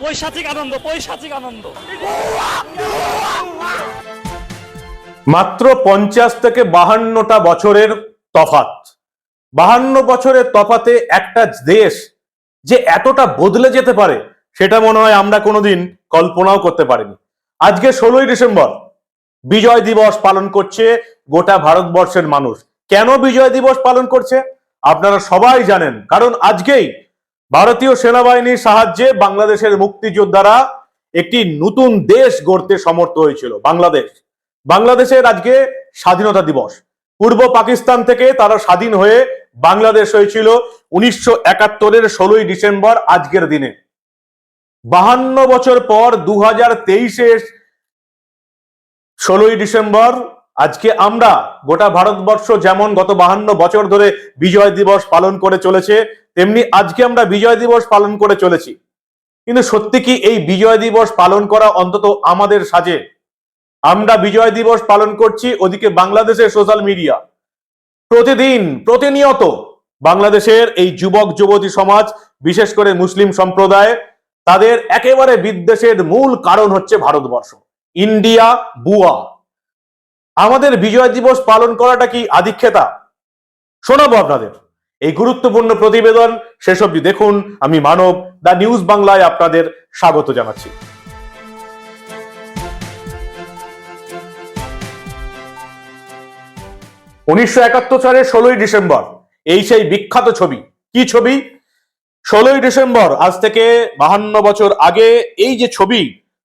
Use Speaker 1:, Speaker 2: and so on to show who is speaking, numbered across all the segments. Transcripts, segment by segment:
Speaker 1: পৈশাচিক আনন্দ পৈশাচিক আনন্দ।
Speaker 2: মাত্র পঞ্চাশ থেকে বাহান্নটা বছরের তফাত বাহান্ন বছরের তফাতে একটা দেশ যে এতটা বদলে যেতে পারে, সেটা মনে হয় আমরা কোনোদিন কল্পনাও করতে পারিনি। আজকে ষোলোই ডিসেম্বর, বিজয় দিবস পালন করছে গোটা ভারতবর্ষের মানুষ। কেন বিজয় দিবস পালন করছে? আপনারা সবাই জানেন, কারণ আজকেই ভারতীয় সেনাবাহিনীর সাহায্যে বাংলাদেশের মুক্তিযোদ্ধারা একটি নতুন দেশ গড়তে সমর্থ হয়েছিল, বাংলাদেশ। বাংলাদেশের আজকে স্বাধীনতা দিবস। পূর্ব পাকিস্তান থেকে তারা স্বাধীন হয়ে বাংলাদেশ হয়েছিল উনিশশো একাত্তরের ষোলোই ডিসেম্বর আজকের দিনে। বাহান্ন বছর পর দু হাজার তেইশের ষোলোই ডিসেম্বর আজকে আমরা গোটা ভারতবর্ষ যেমন গত বাহান্ন বছর ধরে বিজয় দিবস পালন করে চলেছে, তেমনি আজকে আমরা বিজয় দিবস পালন করে চলেছি। কিন্তু সত্যি কি এই বিজয় দিবস পালন করা অন্তত আমাদের সাজে? আমরা বিজয় দিবস পালন করছি ওদিকে বাংলাদেশের সোশ্যাল মিডিয়া। প্রতিদিন, প্রতিনিয়ত বাংলাদেশের এই যুবক, যুবতী সমাজ, বিশেষ করে মুসলিম সম্প্রদায়, তাদের একেবারে বিদ্বেষের মূল কারণ হচ্ছে ভারতবর্ষ। ইন্ডিয়া বুয়া। আমাদের বিজয় দিবস পালন করাটা কি আদিক্ষেতা শোনাবো আপনাদের। এই গুরুত্বপূর্ণ প্রতিবেদন অবধি দেখুন। আমি মানব দা নিউজ বাংলায় আপনাদের স্বাগত জানাচ্ছি। উনিশশো একাত্তর সালের ষোলোই ডিসেম্বর, এই সেই বিখ্যাত ছবি। কি ছবি? ষোলোই ডিসেম্বর, আজ থেকে বাহান্ন বছর আগে এই যে ছবি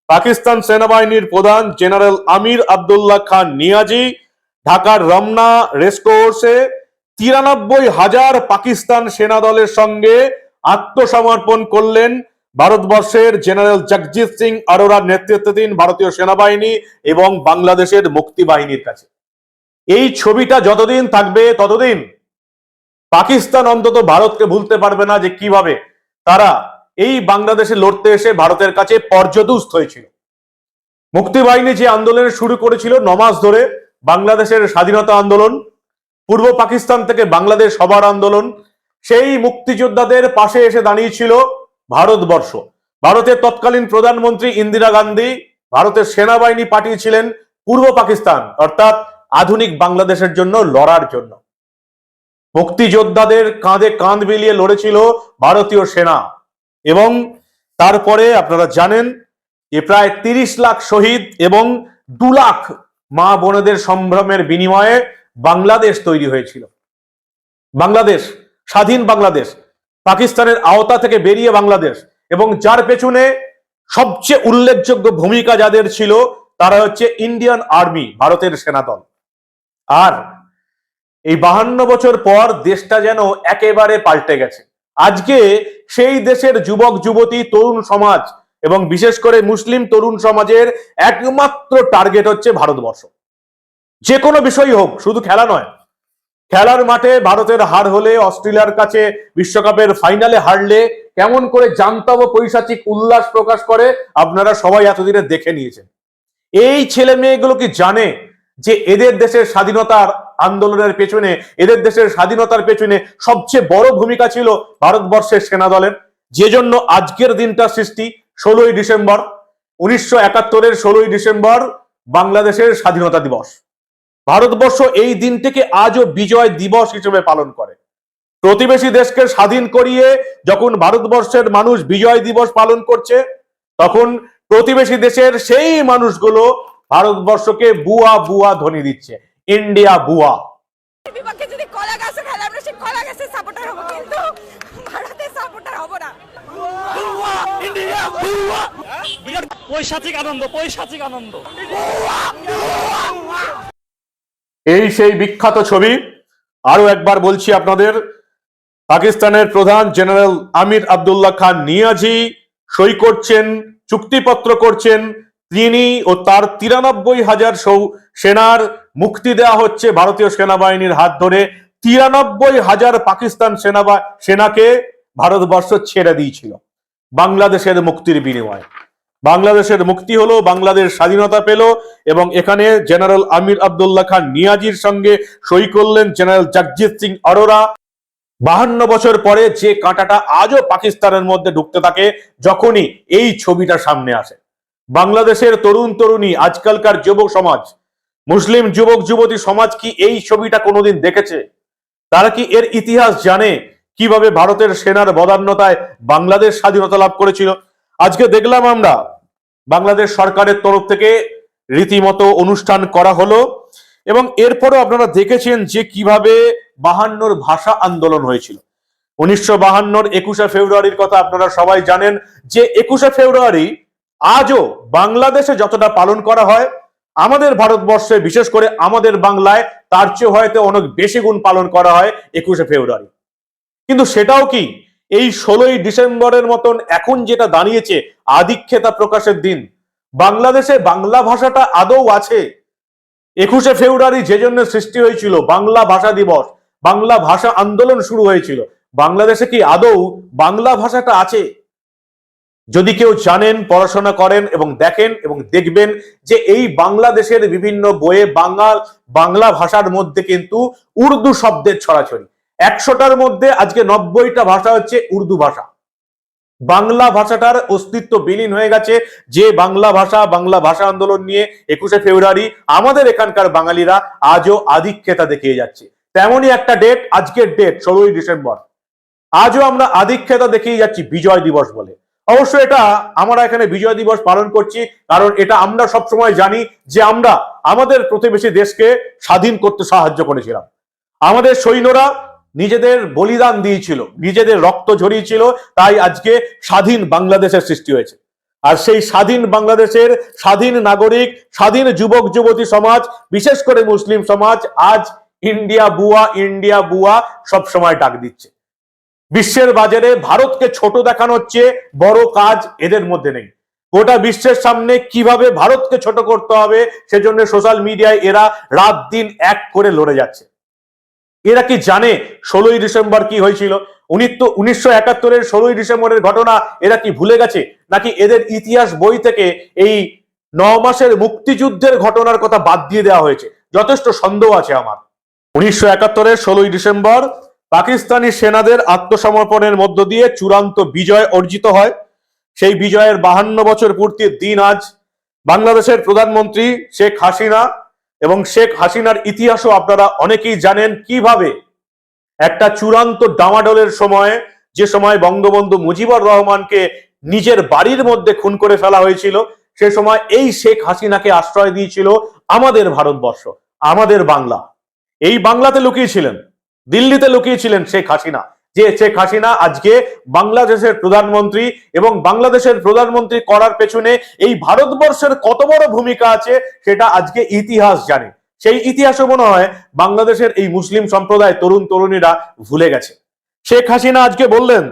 Speaker 2: পাকিস্তান সেনাবাহিনীর প্রধান জেনারেল আমির আব্দুল্লাহ খান নিয়াজি, ঢাকার রমনা রেসকোর্সে তিরানব্বই হাজার পাকিস্তান সেনা দলের সঙ্গে আত্মসমর্পণ করলেন ভারতবর্ষের জেনারেল জগজিৎ সিং আরোরার নেতৃত্বাধীন ভারতীয় সেনাবাহিনী এবং বাংলাদেশের মুক্তি বাহিনীর কাছে। এই ছবিটা যতদিন থাকবে ততদিন পাকিস্তান অন্তত ভারতকে ভুলতে পারবে না যে কীভাবে তারা এই বাংলাদেশে লড়তে এসে ভারতের কাছে পর্যদুস্ত হয়েছিল। মুক্তি বাহিনী যে আন্দোলন শুরু করেছিল নমাস ধরে, বাংলাদেশের স্বাধীনতা আন্দোলন, পূর্ব পাকিস্তান থেকে বাংলাদেশ সবার আন্দোলন, সেই মুক্তিযোদ্ধাদের পাশে এসে দাঁড়িয়েছিল ভারতবর্ষ। ভারতের তৎকালীন প্রধানমন্ত্রী ইন্দিরা গান্ধী, ভারতের সেনাবাহিনী পাঠিয়েছিলেন পূর্ব পাকিস্তান, অর্থাৎ আধুনিক বাংলাদেশের জন্য লড়ার জন্য। মুক্তিযোদ্ধাদের কাঁধে কাঁধ মিলিয়ে লড়েছিল ভারতীয় সেনা। এবং তারপরে আপনারা জানেন যে প্রায় তিরিশ লাখ শহীদ এবং দু লাখ মা বোনেদের সম্ভ্রমের বিনিময়ে বাংলাদেশ তৈরি হয়েছিল। বাংলাদেশ, স্বাধীন বাংলাদেশ, পাকিস্তানের আওতা থেকে বেরিয়ে বাংলাদেশ এবং যার পেছনে সবচেয়ে উল্লেখযোগ্য ভূমিকা যাদের ছিল, তারা হচ্ছে ইন্ডিয়ান আর্মি, ভারতের সেনাদল। আর এই বাহান্ন বছর পর দেশটা যেন একেবারে পাল্টে গেছে। আজকে সেই দেশের যুবক, যুবতী, তরুণ সমাজ এবং বিশেষ করে মুসলিম তরুণ সমাজের একমাত্র টার্গেট হচ্ছে ভারতবর্ষ। যে কোনো বিষয় হোক, শুধু খেলা নয়। খেলার মাঠে ভারতের হার হলে, অস্ট্রেলিয়ার কাছে বিশ্বকাপের ফাইনালে হারলে কেমন করে জানতাম পৈশাচিক উল্লাস প্রকাশ করে, আপনারা সবাই এতদিনে দেখে নিয়েছেন। এই ছেলে মেয়েগুলো কি জানে যে এদের দেশের স্বাধীনতার আন্দোলনের পেছনে, এদের দেশের স্বাধীনতার পেছনে সবচেয়ে বড় ভূমিকা ছিল ভারতবর্ষের সেনা দলের যে জন্য আজকের দিনটা সৃষ্টি, ষোলোই ডিসেম্বর, উনিশশো একাত্তরের ষোলোই ডিসেম্বর, বাংলাদেশের স্বাধীনতা দিবস। ভারতবর্ষ এই দিনটিকে আজও বিজয় দিবস হিসেবে পালন করে। প্রতিবেশী দেশকে স্বাধীন করিয়ে যখন ভারতবর্ষের মানুষ বিজয় দিবস পালন করছে, তখন প্রতিবেশী দেশের সেই মানুষগুলো ভারতবর্ষকে বুয়া বুয়া ধ্বনি দিচ্ছে। ইন্ডিয়া বুয়া।
Speaker 3: বিপক্ষে যদি কলা গাছে খেলে আমরা সেই কলা গাছের সাপোর্টার হব কিন্তু ভারতের সাপোর্টার হব না।
Speaker 1: পৈশাচিক আনন্দ পৈশাচিক আনন্দ।
Speaker 2: এই সেই বিখ্যাত ছবি আরও একবার বলছি আপনাদের পাকিস্তানের প্রধান জেনারেল আমির আব্দুল্লাহ খান নিয়াজি সই করছেন চুক্তিপত্র করছেন তিনি ও তার তিরানব্বই হাজার সৌ- সেনার মুক্তি দেওয়া হচ্ছে ভারতীয় সেনাবাহিনীর হাত ধরে। তিরানব্বই হাজার পাকিস্তান সেনাবা, সেনাকে ভারতবর্ষ ছেড়ে দিয়েছিল বাংলাদেশের মুক্তির বিনিময়ে। বাংলাদেশের মুক্তি হলো, বাংলাদেশ স্বাধীনতা পেল এবং এখানে জেনারেল আমির আব্দুল্লাহ খান নিয়াজির সঙ্গে সই করলেন জেনারেল জগজিৎ সিং অরোরা। বাহান্ন বছর পরে যে কাঁটাটা আজও পাকিস্তানের মধ্যে ঢুকতে থাকে, যখনই এই ছবিটা সামনে আসে। বাংলাদেশের তরুণ তরুণী, আজকালকার যুবক সমাজ, মুসলিম যুবক যুবতী সমাজ কি এই ছবিটা কোনোদিন দেখেছে? তারা কি এর ইতিহাস জানে কীভাবে ভারতের সেনার বদান্যতায় বাংলাদেশ স্বাধীনতা লাভ করেছিল? আজকে দেখলাম আমরা, বাংলাদেশ সরকারের তরফ থেকে রীতিমতো অনুষ্ঠান করা হলো এবং এরপরও আপনারা দেখেছেন যে কীভাবে বাহান্নর ভাষা আন্দোলন হয়েছিল। উনিশশো বাহান্নর একুশে ফেব্রুয়ারির কথা আপনারা সবাই জানেন যে একুশে ফেব্রুয়ারি আজও বাংলাদেশে যতটা পালন করা হয়, আমাদের ভারতবর্ষে, বিশেষ করে আমাদের বাংলায়, তার চেয়ে হয়তো অনেক বেশি গুণ পালন করা হয় একুশে ফেব্রুয়ারি। কিন্তু সেটাও কি, এই ষোলোই ডিসেম্বরের মতন এখন যেটা দাঁড়িয়েছে আধিক্ষেতা প্রকাশের দিন, বাংলাদেশে বাংলা ভাষাটা আদৌ আছে? একুশে ফেব্রুয়ারি যে জন্য সৃষ্টি হয়েছিল, বাংলা ভাষা দিবস, বাংলা ভাষা আন্দোলন শুরু হয়েছিল, বাংলাদেশে কি আদৌ বাংলা ভাষাটা আছে? যদি কেউ জানেন, পড়াশোনা করেন এবং দেখেন এবং দেখবেন যে এই বাংলাদেশের বিভিন্ন বইয়ে বাংলা বাংলা ভাষার মধ্যে কিন্তু উর্দু শব্দের ছড়াছড়ি। একশোটার মধ্যে আজকে নব্বইটা ভাষা হচ্ছে উর্দু ভাষা। বাংলা ভাষাটার অস্তিত্ব বিলীন হয়ে গেছে যে বাংলা ভাষা বাংলা ভাষা আন্দোলন নিয়ে একুশে ফেব্রুয়ারি আমাদের এখানকার বাঙালিরা আজও আধিক্যতা দেখিয়ে যাচ্ছে। তেমনই একটা ডেট আজকের ডেট ষোলোই ডিসেম্বর। আজও আমরা আধিক্যতা দেখিয়ে যাচ্ছি বিজয় দিবস বলে। অবশ্য এটা আমরা এখানে বিজয় দিবস পালন করছি, কারণ এটা আমরা সবসময় জানি যে আমরা আমাদের প্রতিবেশী দেশকে স্বাধীন করতে সাহায্য করেছিলাম। আমাদের সৈন্যরা নিজেদের বলিদান দিয়েছিল, নিজেদের রক্ত ঝরিয়েছিল, তাই আজকে স্বাধীন বাংলাদেশের সৃষ্টি হয়েছে। আর সেই স্বাধীন বাংলাদেশের স্বাধীন নাগরিক, স্বাধীন যুবক, যুবতী সমাজ, বিশেষ করে মুসলিম সমাজ, আজ ইন্ডিয়া বুয়া ইন্ডিয়া বুয়া সব সময় ডাক দিচ্ছে। বিশ্বের বাজারে ভারতকে ছোট দেখানো হচ্ছে বড় কাজ এদের মধ্যে নেই। গোটা বিশ্বের সামনে কীভাবে ভারতকে ছোট করতে হবে সেজন্য সোশ্যাল মিডিয়ায় এরা রাত দিন এক করে লড়ে যাচ্ছে। এরা কি জানে ষোলোই ডিসেম্বর কি হয়েছিল? উনি তো উনিশশো একাত্তরের ষোলোই ডিসেম্বরের ঘটনা এরা কি ভুলে গেছে? নাকি এদের ইতিহাস বই থেকে এই ন মাসের মুক্তিযুদ্ধের ঘটনার কথা বাদ দিয়ে দেওয়া হয়েছে? যথেষ্ট সন্দেহ আছে আমার। উনিশশো একাত্তরের ষোলোই ডিসেম্বর পাকিস্তানি সেনাদের আত্মসমর্পণের মধ্য দিয়ে চূড়ান্ত বিজয় অর্জিত হয়। সেই বিজয়ের বাহান্ন বছর পূর্তির দিন আজ বাংলাদেশের প্রধানমন্ত্রী শেখ হাসিনা এবং শেখ হাসিনার ইতিহাসও আপনারা অনেকেই জানেন কীভাবে একটা চূড়ান্ত ডামাডোলের সময়, যে সময় বঙ্গবন্ধু মুজিবুর রহমানকে নিজের বাড়ির মধ্যে খুন করে ফেলা হয়েছিল, সে সময় এই শেখ হাসিনাকে আশ্রয় দিয়েছিল আমাদের ভারতবর্ষ, আমাদের বাংলা। এই বাংলাতে লুকিয়েছিলেন দিল্লিতে লুকিয়েছিলেন শেখ হাসিনা। যে শেখ হাসিনা আজকে বাংলাদেশের প্রধানমন্ত্রী এবং বাংলাদেশের প্রধানমন্ত্রী করার পেছনে এই ভারতবর্ষের কত বড় ভূমিকা আছে সেটা আজকে ইতিহাস জানে। সেই ইতিহাসও মনে হয় বাংলাদেশের এই মুসলিম সম্প্রদায় তরুণ তরুণীরা ভুলে গেছে। শেখ হাসিনা আজকে বললেন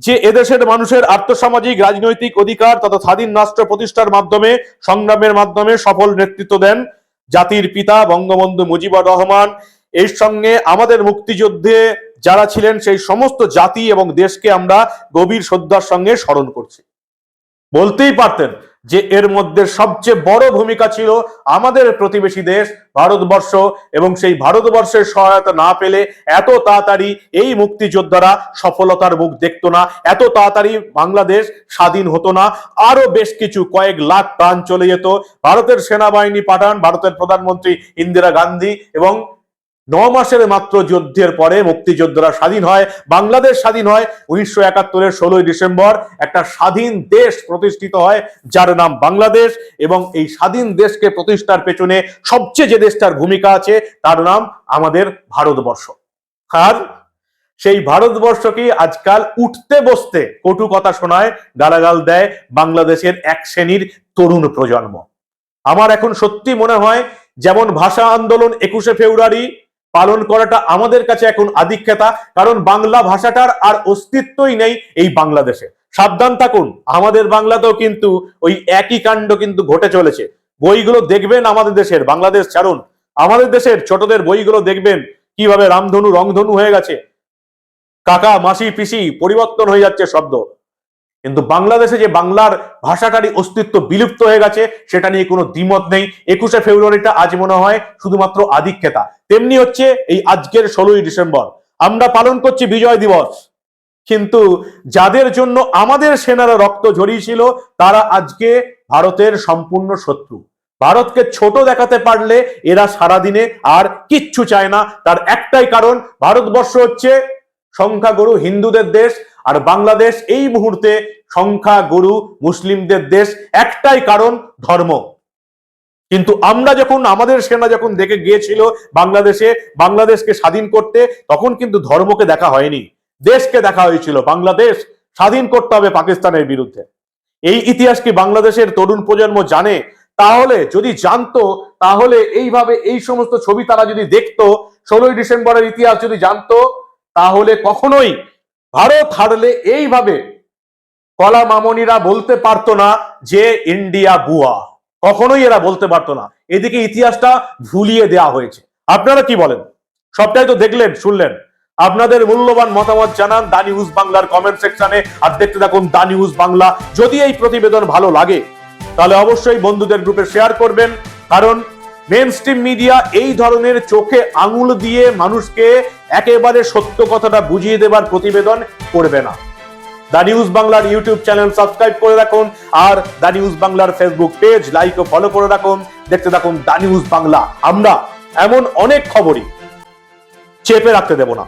Speaker 2: যে এদেশের মানুষের আর্থসামাজিক, রাজনৈতিক অধিকার তথা স্বাধীন রাষ্ট্র প্রতিষ্ঠার মাধ্যমে, সংগ্রামের মাধ্যমে সফল নেতৃত্ব দেন জাতির পিতা বঙ্গবন্ধু মুজিবুর রহমান। এর সঙ্গে আমাদের মুক্তিযুদ্ধে যারা ছিলেন সেই সমস্ত জাতি এবং দেশকে আমরা গভীর শ্রদ্ধার সঙ্গে স্মরণ করছি। বলতেই পারতেন যে এর মধ্যে সবচেয়ে বড় ভূমিকা ছিল আমাদের প্রতিবেশী দেশ, ভারতবর্ষ, এবং সেই ভারতবর্ষের সহায়তা না পেলে এত তাড়াতাড়ি এই মুক্তিযোদ্ধারা সফলতার মুখ দেখতো না, এত তাড়াতাড়ি বাংলাদেশ স্বাধীন হতো না আরও বেশ কিছু কয়েক লাখ প্রাণ চলে যেত। ভারতের সেনাবাহিনী পাঠান, ভারতের প্রধানমন্ত্রী ইন্দিরা গান্ধী এবং ন মাসের মাত্র যুদ্ধের পরে মুক্তিযোদ্ধারা স্বাধীন হয়, বাংলাদেশ স্বাধীন হয়। উনিশশো একাত্তরের ষোলোই ডিসেম্বর একটা স্বাধীন দেশ প্রতিষ্ঠিত হয়, যার নাম বাংলাদেশ। এবং এই স্বাধীন দেশকে প্রতিষ্ঠার পেছনে সবচেয়ে যে দেশটার ভূমিকা আছে, তার নাম আমাদের ভারতবর্ষ। আর সেই ভারতবর্ষকে আজকাল উঠতে বসতে কটু কথা শোনায়, গালাগাল দেয় বাংলাদেশের এক শ্রেণির তরুণ প্রজন্ম। আমার এখন সত্যি মনে হয়, যেমন ভাষা আন্দোলন একুশে ফেব্রুয়ারি পালন করাটা আমাদের কাছে এখন আধিক্যতা, কারণ বাংলা ভাষাটার আর অস্তিত্বই নেই এই বাংলাদেশে। সাবধান থাকুন, আমাদের বাংলাতেও কিন্তু ওই একই কাণ্ড কিন্তু ঘটে চলেছে। বইগুলো দেখবেন আমাদের দেশের, বাংলাদেশ ছাড়ুন। আমাদের দেশের ছোটদের বইগুলো দেখবেন কীভাবে রামধনু, রংধনু হয়ে গেছে। কাকা, মাসি, পিসি, পরিবর্তন হয়ে যাচ্ছে শব্দ। কিন্তু বাংলাদেশে যে বাংলার ভাষাটারই অস্তিত্ব বিলুপ্ত হয়ে গেছে, সেটা নিয়ে কোনো দ্বিমত নেই। একুশে ফেব্রুয়ারিটা আজ মনে হয় শুধুমাত্র আধিক্যতা। তেমনি হচ্ছে এই আজকের ষোলোই ডিসেম্বর। আমরা পালন করছি বিজয় দিবস। কিন্তু যাদের জন্য আমাদের সেনারা রক্ত ঝরিয়েছিল, তারা আজকে ভারতের সম্পূর্ণ শত্রু। ভারতকে ছোট দেখাতে পারলে এরা সারাদিনে আর কিচ্ছু চায় না। তার একটাই কারণ, ভারতবর্ষ হচ্ছে সংখ্যাগুরু হিন্দুদের দেশ। আর বাংলাদেশ এই মুহূর্তে সংখ্যাগুরু মুসলিমদের দেশ, একটাই কারণ ধর্ম। কিন্তু আমরা যখন, আমাদের সেনা যখন দেখে গিয়েছিল বাংলাদেশে, বাংলাদেশকে স্বাধীন করতে, তখন কিন্তু ধর্মকে দেখা হয়নি। দেশকে দেখা হয়েছিল। বাংলাদেশ স্বাধীন করতে হবে পাকিস্তানের বিরুদ্ধে। এই ইতিহাস কি বাংলাদেশের তরুণ প্রজন্ম জানে? তাহলে যদি জানতো, তাহলে এইভাবে এই সমস্ত ছবি তারা যদি দেখতো, ষোলোই ডিসেম্বরের ইতিহাস যদি জানতো, তাহলে কখনোই ভারত হারলে এইভাবে কলা মামনিরা বলতে পারতো না যে ইন্ডিয়া বুয়া কখনোই এরা বলতে পারতো না। এদিকে ইতিহাসটা ভুলিয়ে দেওয়া হয়েছে। আপনারা কি বলেন? সবটাই তো দেখলেন, শুনলেন। আপনাদের মূল্যবান মতামত জানান দা নিউজ বাংলার কমেন্ট সেকশনে আর দেখতে থাকুন দা নিউজ বাংলা। যদি এই প্রতিবেদন ভালো লাগে, তাহলে অবশ্যই বন্ধুদের গ্রুপে শেয়ার করবেন। কারণ মেন স্ট্রিম মিডিয়া এই ধরনের চোখে আঙুল দিয়ে মানুষকে একেবারে সত্য কথাটা বুঝিয়ে দেবার প্রতিবেদন করবে না। দ্য নিউজ বাংলার ইউটিউব চ্যানেল সাবস্ক্রাইব করে রাখুন আর দ্য নিউজ বাংলার ফেসবুক পেজ লাইক ও ফলো করে রাখুন। দেখতে থাকুন দ্য নিউজ বাংলা আমরা এমন অনেক খবরই চেপে রাখতে দেব না।